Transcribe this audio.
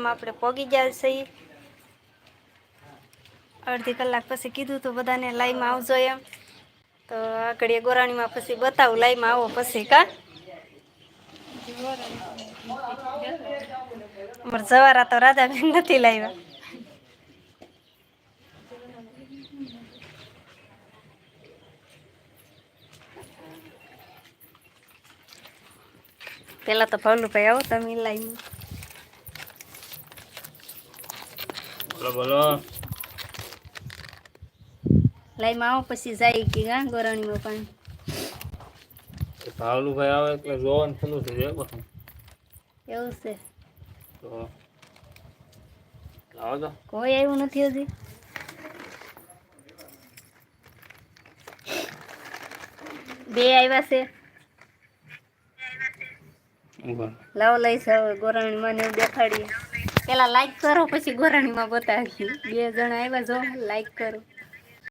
ગામમાં આપણે પોગી ગયા છીએ અડધી કલાક પછી કીધું તો બધાને લાઈમાં આવજો એમ. તો આગળ ગોરાણીમાં પછી બતાવું, લાઈમાં આવો પછી, કા? જવારા તો રાધાબેન નથી લાવ્યા. પેલા તો ભાવલુભાઈ આવો તમે લાઈન બોલો બોલો લાઈમાં આવો પછી જાય કે ગા ગોરાણીમાં પાણી ભાવલુભાઈ આવે એટલે જોવાનું ખુલ્લું થઈ જાય બધું એવું છે તો આવો તો કોઈ આવ્યું નથી હજી બે આવ્યા છે. લાવો લઈ જાવ ગોરાણી ને દેખાડીએ પેલા લાઈક કરો પછી ગોરાણીમાં બતાવીએ. બે જણા આવ્યા જો લાઈક કરો.